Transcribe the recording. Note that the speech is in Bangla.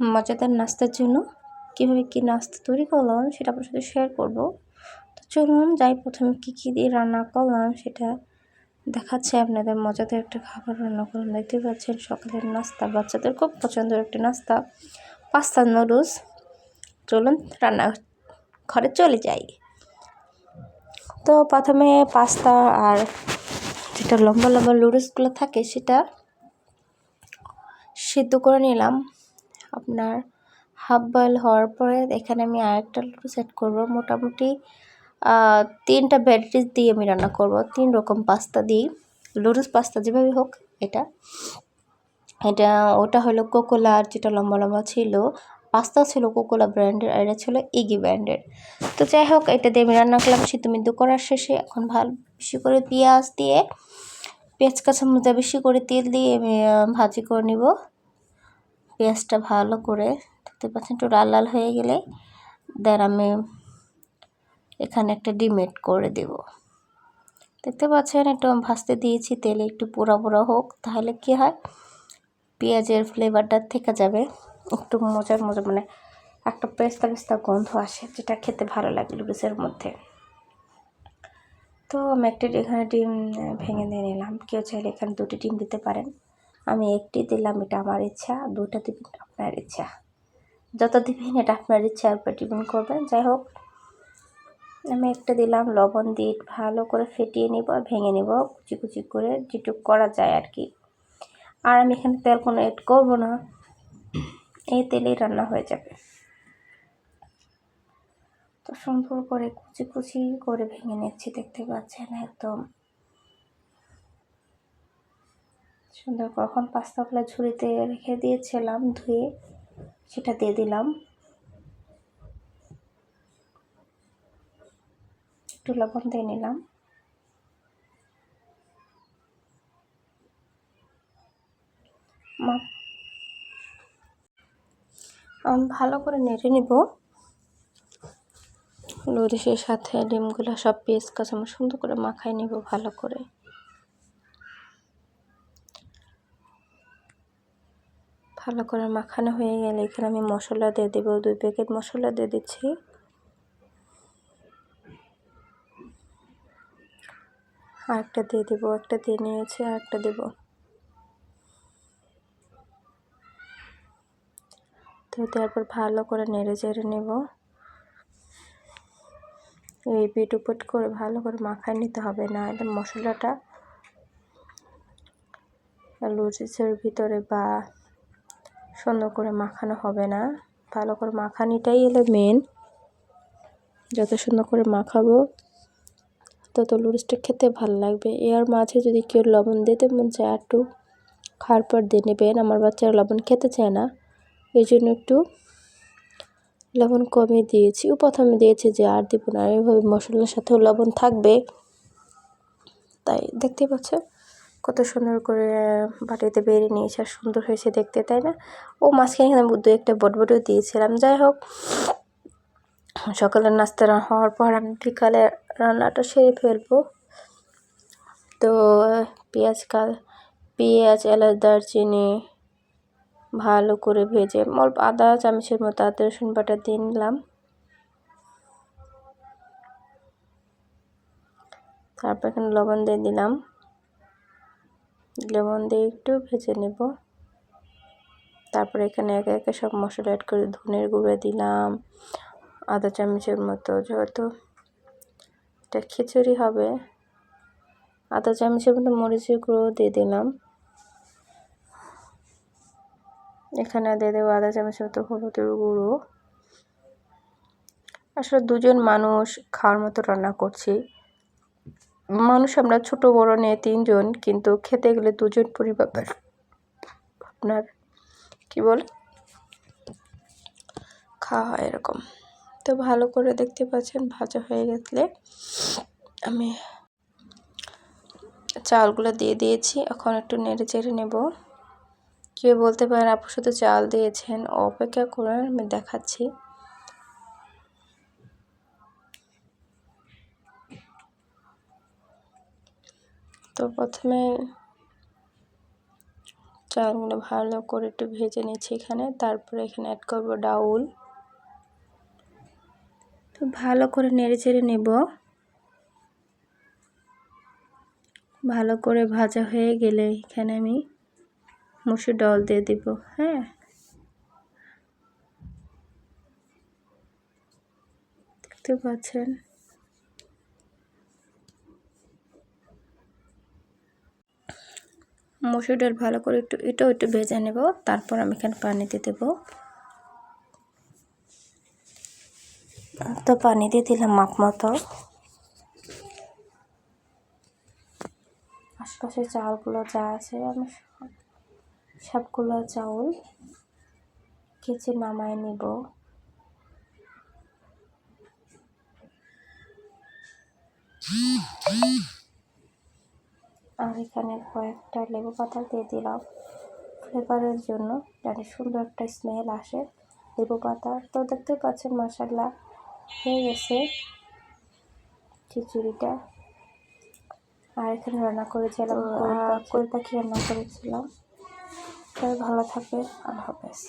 মজাদার নাস্তার জন্য কীভাবে কী নাস্তা তৈরি করলাম সেটা আপনার সাথে শেয়ার করব। তো চলুন যাই, প্রথমে কী কী দিয়ে রান্না করলাম সেটা দেখাচ্ছে আপনাদের। মজাদার একটা খাবার রান্না করলাম দেখতে পাচ্ছেন সকালের নাস্তা। বাচ্চাদের খুব পছন্দের একটা নাস্তা, পাস্তা নুডলস। চলুন রান্না ঘরে চলে যাই। তো প্রথমে পাস্তা আর যেটা লম্বা লম্বা নুডলসগুলো থাকে সেটা সিদ্ধ করে নিলাম। আপনার হাফ বয়েল হওয়ার পরে এখানে আমি আরেকটা লুডো সেট করব। মোটামুটি তিনটা ব্যাটারিজ দিয়ে আমি রান্না করব। তিন রকম পাস্তা দিই লুডুস পাস্তা যেভাবে হোক এটা। এটা, ওটা হলো কোকোলার যেটা লম্বা লম্বা ছিল, পাস্তা ছিল কোকোলা ব্র্যান্ডের আর এটা ছিল ইগি ব্র্যান্ডের। তো যাই হোক, এটা দিয়ে আমি রান্না করলাম সিদ্ধমিদ্ধ করার শেষে। এখন ভালো, বেশি করে পেঁয়াজ দিয়ে, পেঁয়াজ কাঁচা কাঁচামরিচা বেশি করে তেল দিয়ে ভাজি করে নিব। পেঁয়াজটা ভালো করে, দেখতে পাচ্ছেন একটু লাল লাল হয়ে গেলে দেন আমি এখানে একটা ডিম এড করে দেব। দেখতে পাচ্ছেন একটু ভাজতে দিয়েছি, তেলে একটু পোড়া পোড়া হোক, তাহলে কি হয়, পেঁয়াজের ফ্লেভারটা থেকে যাবে, একটু মজার মজা মানে একটা পেস্তা পেস্তা গন্ধ আসে, যেটা খেতে ভালো লাগে লুডুসের মধ্যে। তো আমি একটা এখানে ডিম ভেঙে দিয়ে নিলাম, কেউ চাইলে এখানে দুটি ডিম দিতে পারেন। আমি একটি দিলাম, এটা আমার ইচ্ছা দুটা দিবেন আপনার ইচ্ছা। যত দিবেন, এটা আপনার ইচ্ছা উপর ডিপেন্ড করবেন। যাই হোক, আমি একটা দিলাম, লবণ দিয়ে ভালো করে ফেটিয়ে নিব ভেঙে নিব, কুচি কুচি করে যেটুকু করা যায় আর কি। আর আমি এখানে তেল কোনো এড করব না, এই তেলেই রান্না হয়ে যাবে। তো সুন্দর করে কুচি কুচি করে ভেঙে নিচ্ছি, দেখতে পাচ্ছেন একদম। সুন্দর কখন পাস্তাগুলো ঝুড়িতে রেখে দিয়েছিলাম, ধুয়ে সেটা দিয়ে দিলাম। একটু লবণ দিয়ে নিলাম। ভালো করে নেড়ে নিব। লরিশের সাথে ডিমগুলো সব পেস্ট কাঁচামরিচ সুন্দর করে মাখাই নিব ভালো করে। ভালো করে মাখানো হয়ে গেলে এখানে আমি মশলা দিয়ে দেবো। দুই প্যাকেট মশলা দিয়ে দিচ্ছি। আরেকটা দিয়ে দেবো, একটা দিয়ে নিয়েছি, আরেকটা দেবো। তো তারপর ভালো করে নেড়ে চেড়ে নেব। এই পিট উপট করে ভালো করে মাখায় নিতে হবে, না এটা মশলাটা লুচিসের ভিতরে বা সুন্দর করে মাখানো হবে না। ভালো করে মাখানিটাই হলো মেন যত সুন্দর করে মাখাবো, তত লুচিটা খেতে ভালো লাগবে। এর মাঝে যদি কেউ লবণ দিতে মন চায়, একটু খাওয়ার পর দিয়ে নেবেন। আমার বাচ্চারা লবণ খেতে চায় না। এই জন্য একটু লবণ কমে দিয়েছি। ও প্রথমে দিয়েছি যে আর দিব না। এইভাবে মশলার সাথেও লবণ থাকবে। তাই দেখতে পাচ্ছ? কত সুন্দর করে বাটিতে বেরিয়ে নিয়েছে, আর সুন্দর হয়েছে দেখতে, তাই না? ও মাঝখানে আমি দু একটা বটবটও দিয়েছিলাম। যাই হোক, সকালের নাস্তা হওয়ার পর আমি বিকালে রান্নাটা সেরে ফেলব। তো, পেঁয়াজ কাল পেঁয়াজ, এলাচ, দারচিনি ভালো করে ভেজে, অল্প আদা, চামচের মতো আদা, রসুন বাটা দিয়ে নিলাম। তারপর এখানে লবণ দিয়ে দিলাম। লবণ দিয়ে একটু ভেজে নেব। তারপরে এখানে একে একে সব মশলা অ্যাড করে ধনের গুঁড়ো দিলাম আধা চামচের মতো। যেহেতু এটা খিচুড়ি হবে আধা চামচের মতো মরিচের গুঁড়ো দিয়ে দিলাম। এখানে দিয়ে দেবো আধা চামচের মতো হলুদের গুঁড়ো। আসলে দুজন মানুষ খাওয়ার মতো রান্না করছি। মানুষ আমরা ছোট, বড়, নিয়ে তিনজন, কিন্তু খেতে গেলে দুজন পরিবার। আপনার কি বল? খাওয়া হয় এরকম। তো ভালো করে দেখতে পাচ্ছেন, ভাজা হয়ে গেলে আমি চালগুলো দিয়ে দিয়েছি। এখন একটু নেড়ে চেড়ে নেব। কেউ বলতে পারেন, আপু শুধু চাল দিয়েছেন, অপেক্ষা করে আমি দেখাচ্ছি। তো প্রথমে চালগুলো ভালো করে একটু ভেজে নিচ্ছি এখানে। তারপরে এখানে অ্যাড করব ডাউল। তো ভালো করে নেড়ে চেড়ে নেব। ভালো করে ভাজা হয়ে গেলে এখানে আমি মুসুর ডাল দিয়ে দিব হ্যাঁ। দেখতে পাচ্ছেন? মসুর ডাল ভালো করে একটু এটাও একটু ভেজে নেব, তারপর আমি এখানে পানি দিয়ে দেবো। তো পানি দিয়ে দিলাম মাপ মতো। আশপাশে চালগুলো যা আছে, আমি সবগুলো চাউল কেচে নামায় নেব। আর এখানে কয়েকটা লেবু পাতা দিয়ে দিলাম। ফ্লেভারের জন্য যাতে সুন্দর একটা স্মেল আসে লেবু পাতা। তো দেখতে পাচ্ছেন মশাল্লা হয়ে গেছে খিচুড়িটা। আর এখানে রান্না করেছিলাম কই পাখি। রান্না করেছিলাম? সবাই ভালো থাকে আল্লাহ হাফেজ।